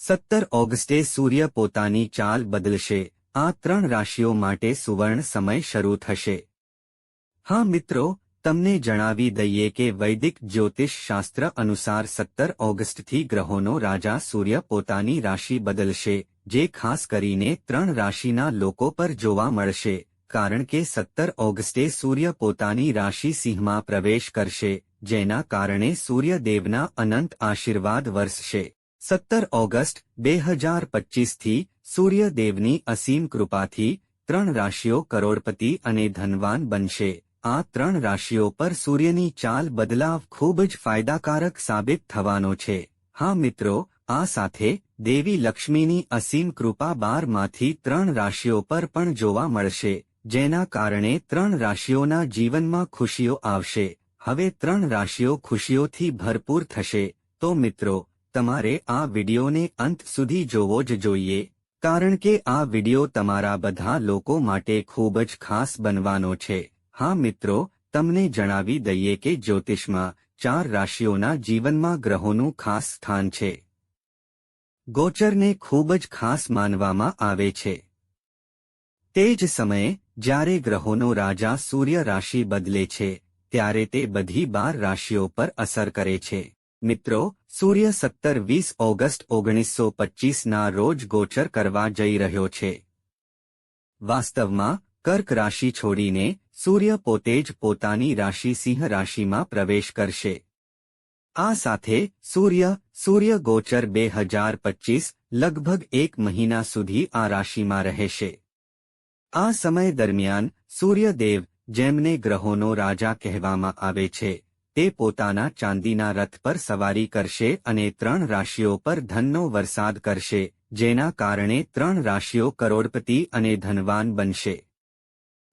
સત્તર ઓગસ્ટે સૂર્ય પોતાની ચાલ બદલશે. આ ત્રણ રાશિઓ માટે સુવર્ણ સમય શરૂ થશે. હા મિત્રો, તમને જણાવી દઈએ કે વૈદિક જ્યોતિષ શાસ્ત્ર અનુસાર સત્તર ઓગસ્ટથી ગ્રહોનો રાજા સૂર્ય પોતાની રાશિ બદલશે, જે ખાસ કરીને ત્રણ રાશિના લોકો પર જોવા મળશે, કારણ કે સત્તર ઓગસ્ટે સૂર્ય પોતાની રાશિ સિંહમાં પ્રવેશ કરશે, જેના કારણે સૂર્યદેવના અનંત આશીર્વાદ વરસશે. સત્તર ઓગસ્ટ બે હજાર પચ્ચીસથી સૂર્યદેવની અસીમ કૃપાથી ત્રણ રાશિઓ કરોડપતિ અને ધનવાન બનશે. આ ત્રણ રાશિઓ પર સૂર્યની ચાલ બદલાવ ખૂબ જ ફાયદાકારક સાબિત થવાનો છે. હા મિત્રો, આ સાથે દેવી લક્ષ્મીની અસીમ કૃપા બારમાંથી ત્રણ રાશિઓ પર પણ જોવા મળશે, જેના કારણે ત્રણ રાશિઓના જીવનમાં ખુશીઓ આવશે. હવે ત્રણ રાશિઓ ખુશીઓથી ભરપૂર થશે. તો મિત્રો તમારે આ વિડિયોને અંત સુધી જોવો જ જોઈએ, કારણ કે આ વિડિયો તમારા બધા લોકો માટે ખૂબ જ ખાસ બનવાનો છે. હા મિત્રો, તમને જણાવી દઈએ કે જ્યોતિષમાં ચાર રાશિઓના જીવનમાં ગ્રહોનું ખાસ સ્થાન છે. ગોચરને ખૂબ જ ખાસ માનવામાં આવે છે. તે જ સમયે, જ્યારે ગ્રહોનો રાજા સૂર્ય રાશિ બદલે છે, ત્યારે તે બધી બાર રાશિઓ પર અસર કરે છે. મિત્રો, સૂર્ય સત્તર વીસ ઓગસ્ટ ઓગણીસો પચ્ચીસના રોજ ગોચર કરવા જઈ રહ્યો છે. વાસ્તવમાં, કર્ક રાશિ છોડીને સૂર્ય પોતે જ પોતાની રાશિ સિંહ રાશિમાં પ્રવેશ કરશે. આ સાથે સૂર્ય સૂર્ય ગોચર બે હજાર પચ્ચીસ લગભગ એક મહિના સુધી આ રાશિમાં રહેશે. આ સમય દરમિયાન સૂર્યદેવ જેમને ગ્રહોનો રાજા કહેવામાં આવે છે. તે પોતાના ચાંદીના રથ પર સવારી કરશે અને ત્રણ રાશિઓ પર ધનનો વરસાદ કરશે, જેના કારણે ત્રણ રાશિઓ કરોડપતિ અને ધનવાન બનશે.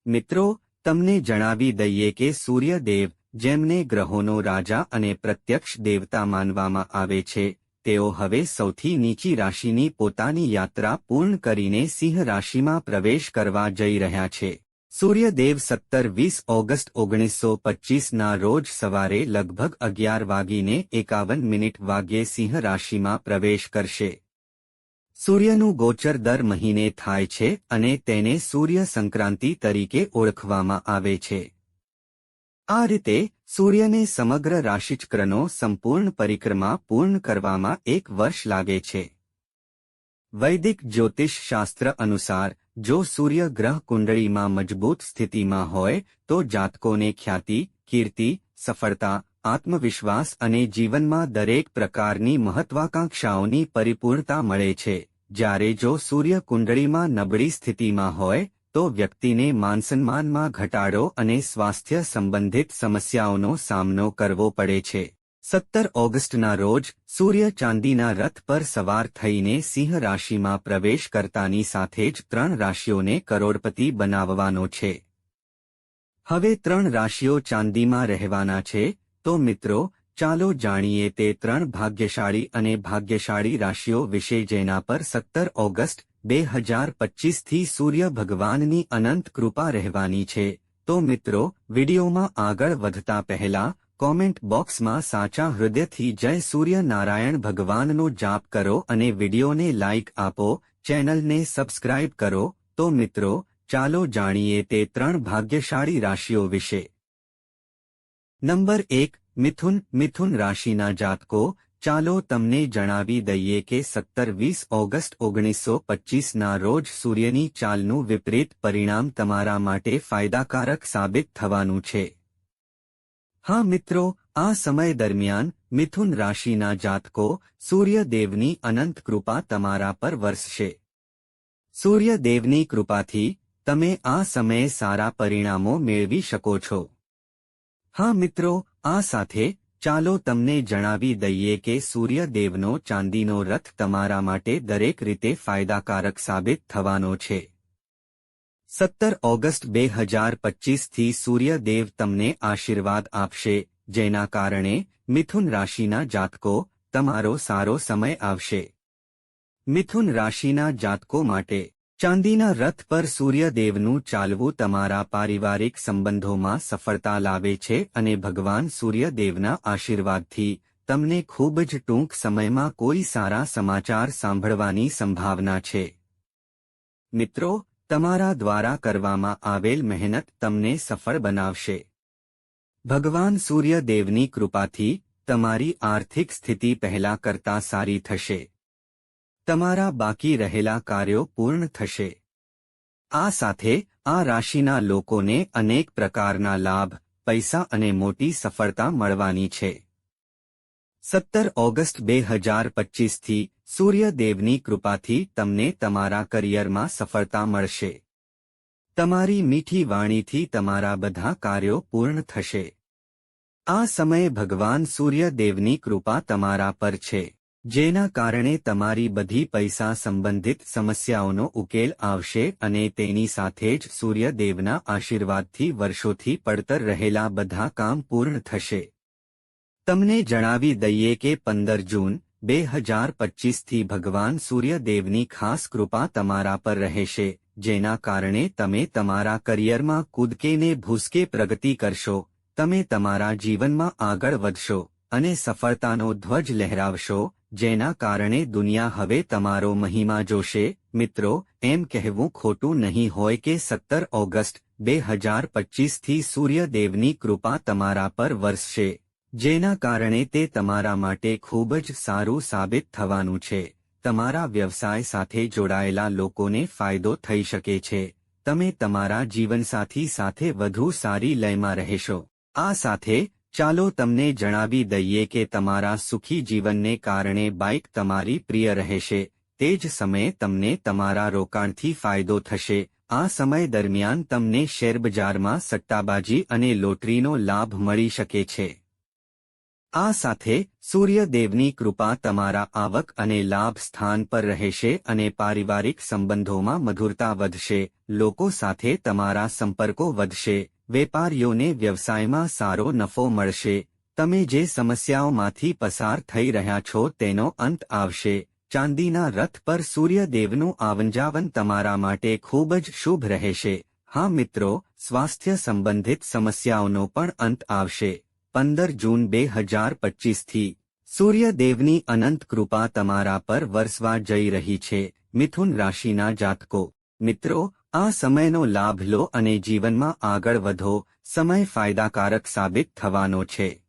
મિત્રો, તમને જણાવી દઈએ કે સૂર્યદેવ, જેમને ગ્રહોનો રાજા અને પ્રત્યક્ષ દેવતા માનવામાં આવે છે, તેઓ હવે સૌથી નીચી રાશિની પોતાની યાત્રા પૂર્ણ કરીને સિંહ રાશિમાં પ્રવેશ કરવા જઈ રહ્યા છે. સૂર્યદેવ સત્તર વીસ ઓગસ્ટ ઓગણીસો પચ્ચીસના રોજ સવારે લગભગ અગિયાર વાગીને એકાવન મિનિટ વાગ્યે સિંહ રાશિમાં પ્રવેશ કરશે. સૂર્યનું ગોચર દર મહિને થાય છે અને તેને સૂર્ય સંક્રાંતિ તરીકે ઓળખવામાં આવે છે. આ રીતે સૂર્યને સમગ્ર રાશિચક્રનો સંપૂર્ણ પરિક્રમા પૂર્ણ કરવામાં એક વર્ષ લાગે છે. વૈદિક જ્યોતિષ શાસ્ત્ર અનુસાર, જો સૂર્ય ગ્રહ કુંડળીમાં મજબૂત સ્થિતિમાં હોય, તો જાતકોને ખ્યાતિ, કીર્તિ, સફળતા, આત્મવિશ્વાસ અને જીવનમાં દરેક પ્રકારની મહત્વાકાંક્ષાઓની પરિપૂર્ણતા મળે છે. જ્યારે જો સૂર્ય કુંડળીમાં નબળી સ્થિતિમાં હોય, તો વ્યક્તિને માનસન્માનમાં ઘટાડો અને સ્વાસ્થ્ય સંબંધિત સમસ્યાઓનો સામનો કરવો પડે છે. સત્તર ઓગસ્ટના રોજ સૂર્ય ચાંદીના રથ પર સવાર થઈને સિંહ રાશિમાં પ્રવેશ કરતાની સાથે જ ત્રણ રાશિઓને કરોડપતિ બનાવવાનો છે. હવે ત્રણ રાશિઓ ચાંદીમાં રહેવાના છે, તો મિત્રો, ચાલો જાણીએ તે ત્રણ ભાગ્યશાળી અને ભાગ્યશાળી રાશિઓ વિશે જેના પર સત્તર ઓગસ્ટ બે હજાર પચ્ચીસથી સૂર્ય ભગવાનની અનંત કૃપા રહેવાની છે. તો મિત્રો, વિડીયોમાં આગળ વધતા પહેલા કોમેન્ટ બોક્સમાં સાચા હૃદયથી જય સૂર્ય નારાયણ ભગવાનનો જાપ કરો અને વિડીયોને લાઇક આપો, ચેનલને સબસ્ક્રાઇબ કરો, તો મિત્રો, ચાલો જાણીએ તે ત્રણ ભાગ્યશાળી રાશિઓ વિશે. નંબર એક, મિથુન મિથુન રાશિના જાતકો, ચાલો તમને જણાવી દઈએ કે સત્તર વીસ ઓગસ્ટ ઓગણીસો પચ્ચીસના રોજ સૂર્યની ચાલનું વિપરીત પરિણામ તમારા માટે ફાયદાકારક સાબિત થવાનું છે. હા મિત્રો, આ સમય દરમિયાન મિથુન રાશિના જાતકો સૂર્યદેવની અનંત કૃપા તમારા પર વરસશે. સૂર્યદેવની કૃપાથી તમે આ સમયે સારા પરિણામો મેળવી શકો છો. હા મિત્રો, આ સાથે ચાલો તમને જણાવી દઈએ કે સૂર્યદેવનો ચાંદીનો રથ તમારા માટે દરેક રીતે ફાયદાકારક સાબિત થવાનો છે. સત્તર ઓગસ્ટ બે હજાર પચ્ચીસથી સૂર્યદેવ તમને આશીર્વાદ આપશે, જેના કારણે મિથુન રાશિના જાતકો તમારો સારો સમય આવશે. મિથુન રાશિના જાતકો માટે ચાંદીના રથ પર સૂર્યદેવનું ચાલવું તમારા પારિવારિક સંબંધોમાં સફળતા લાવે છે અને ભગવાન સૂર્યદેવના આશીર્વાદથી તમને ખૂબ જ ટૂંક સમયમાં કોઈ સારા સમાચાર સાંભળવાની સંભાવના છે. મિત્રો તમારા દ્વારા કરવામાં આવેલ મહેનત તમને સફળ બનાવશે. ભગવાન સૂર્યદેવની કૃપાથી તમારી આર્થિક સ્થિતિ પહેલા કરતા સારી થશે. તમારા બાકી રહેલા કાર્યો પૂર્ણ થશે. આ સાથે આ રાશિના લોકોને અનેક પ્રકારના લાભ, પૈસા અને મોટી સફળતા મળવાની છે. સત્તર ઓગસ્ટ બે હજાર પચીસથી સૂર્યદેવની કૃપાથી તમને તમારા કરિયરમાં સફળતા મળશે. તમારી મીઠી વાણીથી તમારા બધા કાર્યો પૂર્ણ થશે. આ સમયે ભગવાન સૂર્યદેવની કૃપા તમારા પર છે, જેના કારણે તમારી બધી પૈસા સંબંધિત સમસ્યાઓનો ઉકેલ આવશે અને તેની સાથે જ સૂર્યદેવના આશીર્વાદથી વર્ષોથી પડતર રહેલા બધા કામ પૂર્ણ થશે. તમને જણાવી દઈએ કે પંદર જૂન બે હજાર પચીસથી ભગવાન સૂર્યદેવની ખાસ કૃપા તમારા પર રહેશે, જેના કારણે તમે તમારા કરિયરમાં કૂદકેને ભૂસકે પ્રગતિ કરશો, તમે તમારા જીવનમાં આગળ વધશો અને સફળતાનો ધ્વજ લહેરાવશો, જેના કારણે દુનિયા હવે તમારો મહિમા જોશે. મિત્રો, એમ કહેવું ખોટું નહીં હોય કે સત્તર ઓગસ્ટ બે હજાર પચીસથી સૂર્યદેવની કૃપા તમારા પર વરસશે. જેના કારણે તે તમારા માટે ખૂબ જ સારું સાબિત થવાનું છે. તમારા વ્યવસાય સાથે જોડાયેલા લોકોને ફાયદો થઈ શકે છે. તમે તમારા જીવનસાથી સાથે વધુ સારી લયમાં રહેશો. આ સાથે, ચાલો તમને જણાવી દઈએ કે તમારા સુખી જીવનને કારણે બાઇક તમારી પ્રિય રહેશે. તે જ સમયે તમને તમારા રોકાણથી ફાયદો થશે. આ સમય દરમિયાન તમને શેરબજારમાં સટ્ટાબાજી અને લોટરીનો લાભ મળી શકે છે. આ સાથે સૂર્યદેવની કૃપા તમારા આવક અને લાભ સ્થાન પર રહેશે અને પારિવારિક સંબંધોમાં મધુરતા વધશે, લોકો સાથે તમારા સંપર્કો વધશે, વેપારીઓને વ્યવસાયમાં સારો નફો મળશે, તમે જે સમસ્યાઓમાંથી પસાર થઈ રહ્યા છો તેનો અંત આવશે, ચાંદીના રથ પર સૂર્યદેવનું આવંજાવન તમારા માટે ખૂબ જ શુભ રહેશે, હા મિત્રો, સ્વાસ્થ્ય સંબંધિત સમસ્યાઓનો પણ અંત આવશે. પંદર જૂન બે હજાર પચીસથી સૂર્યદેવની અનંત કૃપા તમારા પર વરસવા જઈ રહી છે, મિથુન રાશિના જાતકો. મિત્રો, આ સમયનો લાભ લો અને જીવનમાં આગળ વધો, સમય ફાયદાકારક સાબિત થવાનો છે.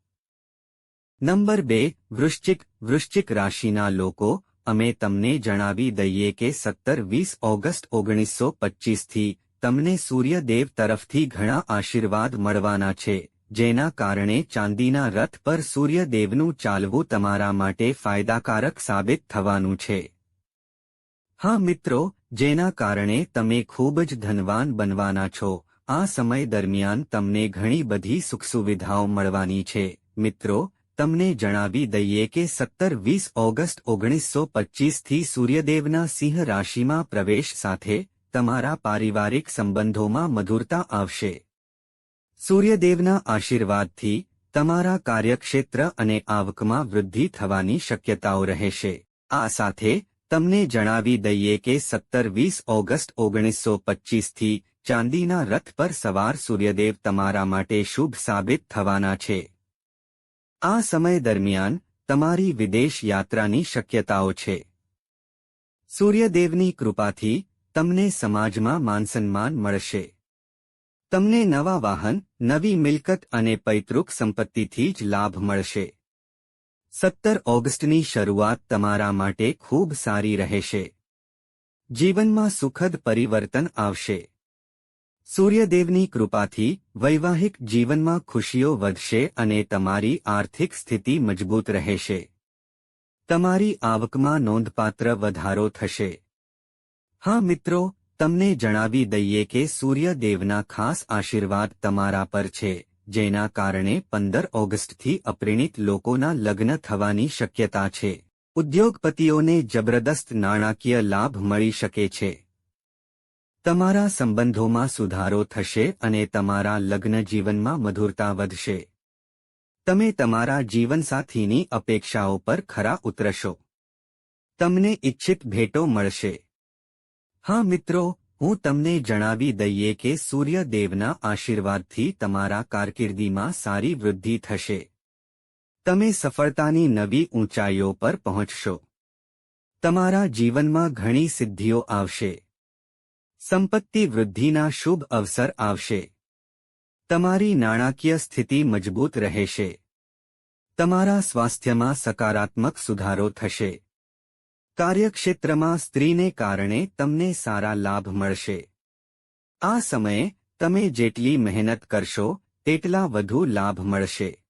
નંબર બે, વૃશ્ચિક વૃશ્ચિક રાશિના લોકો, અમે તમને જણાવી દઈએ કે સત્તર વીસ ઓગસ્ટ ઓગણીસો પચ્ચીસથી તમને સૂર્યદેવ તરફથી ઘણા આશીર્વાદ મળવાના છે. જેના કારણે ચાંદીના રથ પર સૂર્યદેવનું ચાલવું તમારા માટે ફાયદાકારક સાબિત થવાનું છે. હા મિત્રો, જેના કારણે તમે ખૂબ જ ધનવાન બનવાના છો, આ સમય દરમિયાન તમને ઘણી બધી સુખસુવિધાઓ મળવાની છે. મિત્રો, તમને જણાવી દઈએ કે સત્તર વીસ ઓગસ્ટ ઓગણીસો પચ્ચીસથી સૂર્યદેવના સિંહ રાશિમાં પ્રવેશ સાથે તમારા પારિવારિક સંબંધોમાં મધુરતા આવશે. સૂર્યદેવના આશીર્વાદથી તમારા કાર્યક્ષેત્ર અને આવકમાં વૃદ્ધિ થવાની શક્યતાઓ રહેશે. આ સાથે તમને જણાવી દઈએ કે સત્તર વીસ ઓગસ્ટ ઓગણીસો પચ્ચીસથી ચાંદીના રથ પર સવાર સૂર્યદેવ તમારા માટે શુભ સાબિત થવાના છે. આ સમય દરમિયાન તમારી વિદેશ યાત્રાની શક્યતાઓ છે. સૂર્યદેવની કૃપાથી તમને સમાજમાં માનસન્માન મળશે. તમને નવા વાહન, નવી મિલકત અને પૈતૃક સંપત્તિથી જ લાભ મળશે. સત્તર ઓગસ્ટની શરૂઆત તમારા માટે ખૂબ સારી રહેશે. જીવનમાં સુખદ પરિવર્તન આવશે. સૂર્યદેવની કૃપાથી વૈવાહિક જીવનમાં ખુશીઓ વધશે અને તમારી આર્થિક સ્થિતિ મજબૂત રહેશે. તમારી આવકમાં નોંધપાત્ર વધારો થશે. હા મિત્રો તમને જણાવી દઈએ કે સૂર્યદેવના ખાસ આશીર્વાદ તમારા પર છે, જેના કારણે પંદર ઓગસ્ટથી અપરિણિત લોકોના લગ્ન થવાની શક્યતા છે. ઉદ્યોગપતિઓને જબરદસ્ત નાણાકીય લાભ મળી શકે છે. તમારા સંબંધોમાં સુધારો થશે અને તમારા લગ્ન જીવનમાં મધુરતા વધશે. તમે તમારા જીવનસાથીની અપેક્ષાઓ પર ખરા ઉતરશો. તમને ઇચ્છિત ભેટો મળશે. હા મિત્રો, હું તમને જણાવી દઈએ કે સૂર્યદેવના આશીર્વાદથી તમારા કારકિર્દીમાં સારી વૃદ્ધિ થશે. તમે સફળતાની નવી ઊંચાઈઓ પર પહોંચશો. તમારા જીવનમાં ઘણી સિદ્ધિઓ આવશે. સંપત્તિ વૃદ્ધિના શુભ અવસર આવશે. તમારી નાણાકીય સ્થિતિ મજબૂત રહેશે. તમારા સ્વાસ્થ્યમાં સકારાત્મક સુધારો થશે. કાર્યક્ષેત્રમાં સ્ત્રીને કારણે તમને સારા લાભ મળશે. આ સમયે, તમે જેટલી મહેનત કરશો, તેટલા વધુ લાભ મળશે.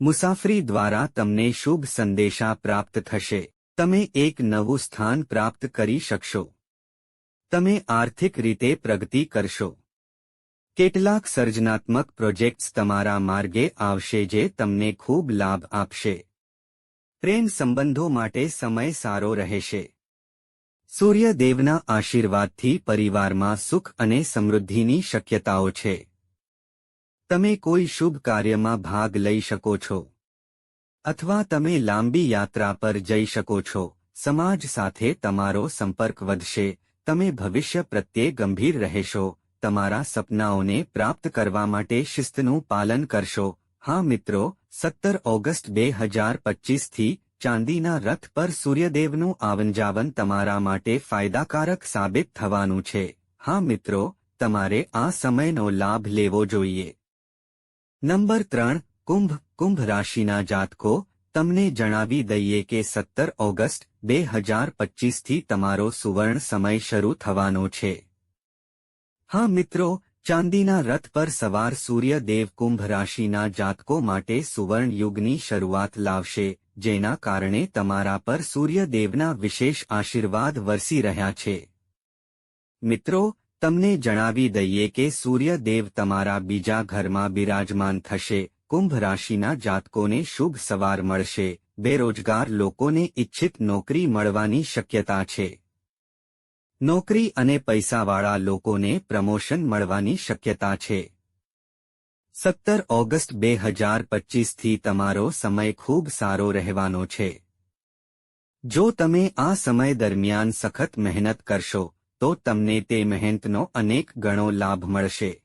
મુસાફરી દ્વારા તમને શુભ સંદેશા પ્રાપ્ત થશે. તમે એક નવું સ્થાન પ્રાપ્ત કરી શકશો. તમે આર્થિક રીતે પ્રગતિ કરશો. કેટલાક સર્જનાત્મક પ્રોજેક્ટ્સ તમારા માર્ગે આવશે જે તમને ખૂબ લાભ આપશે. પ્રેમ સંબંધો માટે સમય સારો રહેશે. સૂર્યદેવના આશીર્વાદથી પરિવારમાં સુખ અને સમૃદ્ધિની શક્યતાઓ છે. તમે કોઈ શુભ કાર્યમાં ભાગ લઈ શકો છો. અથવા તમે લાંબી યાત્રા પર જઈ શકો છો. સમાજ સાથે તમારો સંપર્ક વધશે. તમે ભવિષ્ય પ્રત્યે ગંભીર રહેશો. તમારા સપનાઓને પ્રાપ્ત કરવા માટે શિસ્તનું પાલન કરશો. હા મિત્રો સત્તર ઓગસ્ટ બે હજાર પચીસથી ચાંદીના રથ પર સૂર્યદેવનું આવનજાવન તમારા માટે ફાયદાકારક સાબિત થવાનું છે. હા મિત્રો, તમારે આ સમયનો લાભ લેવો જોઈએ. નંબર ત્રણ, કુંભ કુંભ રાશિના જાતકો, તમને જણાવી દઈએ કે સત્તર ઓગસ્ટ બે હજાર પચીસથી તમારો સુવર્ણ સમય શરૂ થવાનો છે. હા મિત્રો ચાંદીના રથ પર સવાર સૂર્યદેવ કુંભ રાશિના જાતકો માટે સુવર્ણ યુગની શરૂઆત લાવશે, જેના કારણે તમારા પર સૂર્યદેવના વિશેષ આશીર્વાદ વરસી રહ્યા છે. મિત્રો, તમને જણાવી દઈએ કે સૂર્યદેવ તમારા બીજા ઘરમાં બિરાજમાન થશે, કુંભ રાશિના જાતકોને શુભ સવાર મળશે, બેરોજગાર લોકોને ઇચ્છિત નોકરી મળવાની શક્યતા છે. નોકરી અને પૈસાવાળા લોકોને પ્રમોશન મળવાની શક્યતા છે. સત્તર ઓગસ્ટ બે હજાર પચીસથી તમારો સમય ખૂબ સારો રહેવાનો છે. જો તમે આ સમય દરમિયાન સખત મહેનત કરશો, તો તમને તે મહેનતનો અનેક ગણો લાભ મળશે.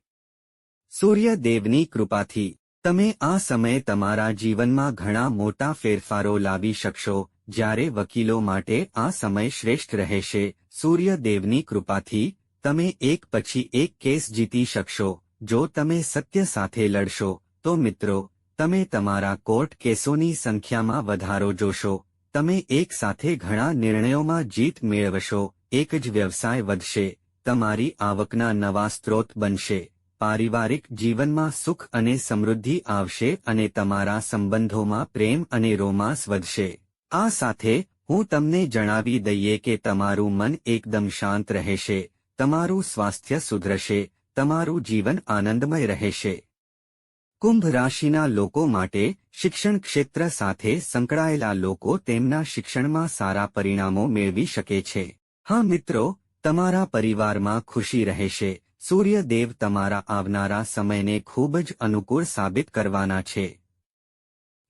સૂર્યદેવની કૃપાથી, તમે આ સમયે તમારા જીવનમાં ઘણા મોટા ફેરફારો લાવી શકશો જ્યારે વકીલો માટે આ સમય શ્રેષ્ઠ રહેશે સૂર્યદેવની કૃપાથી, તમે એક પછી એક કેસ જીતી શકશો. જો તમે સત્ય સાથે લડશો, તો મિત્રો, તમે તમારા કોર્ટ કેસોની સંખ્યામાં વધારો જોશો. તમે એક સાથે ઘણા નિર્ણયોમાં જીત મેળવશો, એક જ વ્યવસાય વધશે, તમારી આવકના નવા સ્ત્રોત બનશે, પારિવારિક જીવનમાં સુખ અને સમૃદ્ધિ આવશે અને તમારા સંબંધોમાં પ્રેમ અને રોમાંસ વધશે. આ સાથે હું તમને જણાવી દઈએ કે તમારું મન એકદમ શાંત રહેશે, તમારું સ્વાસ્થ્ય સુધરશે, તમારું જીવન આનંદમય રહેશે. કુંભ રાશિના લોકો માટે શિક્ષણ ક્ષેત્ર સાથે સંકળાયેલા લોકો તેમના શિક્ષણમાં સારા પરિણામો મેળવી શકે છે. હા મિત્રો, તમારા પરિવારમાં ખુશી રહેશે, સૂર્યદેવ તમારા આવનારા સમયને ખૂબ જ અનુકૂળ સાબિત કરવાના છે.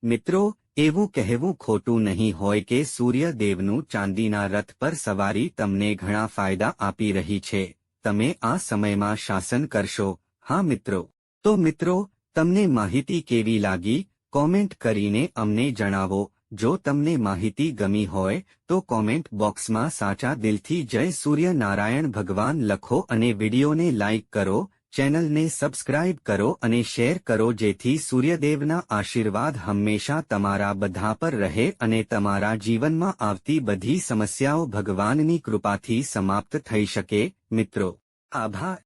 મિત્રો એવું કહેવું ખોટું નહીં હોય કે સૂર્યદેવનું ચાંદીના રથ પર સવારી તમને ઘણા ફાયદા આપી રહી છે. તમે આ સમયમાં શાસન કરશો. હા મિત્રો. તો મિત્રો, તમને માહિતી કેવી લાગી? કોમેન્ટ કરીને અમને જણાવો. જો તમને માહિતી ગમી હોય, તો કોમેન્ટ બોક્સમાં સાચા દિલથી જય સૂર્યનારાયણ ભગવાન લખો અને વિડીયોને લાઇક કરો. ચેનલને સબસ્ક્રાઇબ કરો અને શેર કરો જેથી સૂર્યદેવના આશીર્વાદ હંમેશા તમારા બધા પર રહે અને તમારા જીવનમાં આવતી બધી સમસ્યાઓ ભગવાનની કૃપાથી સમાપ્ત થઈ શકે. મિત્રો, આભાર.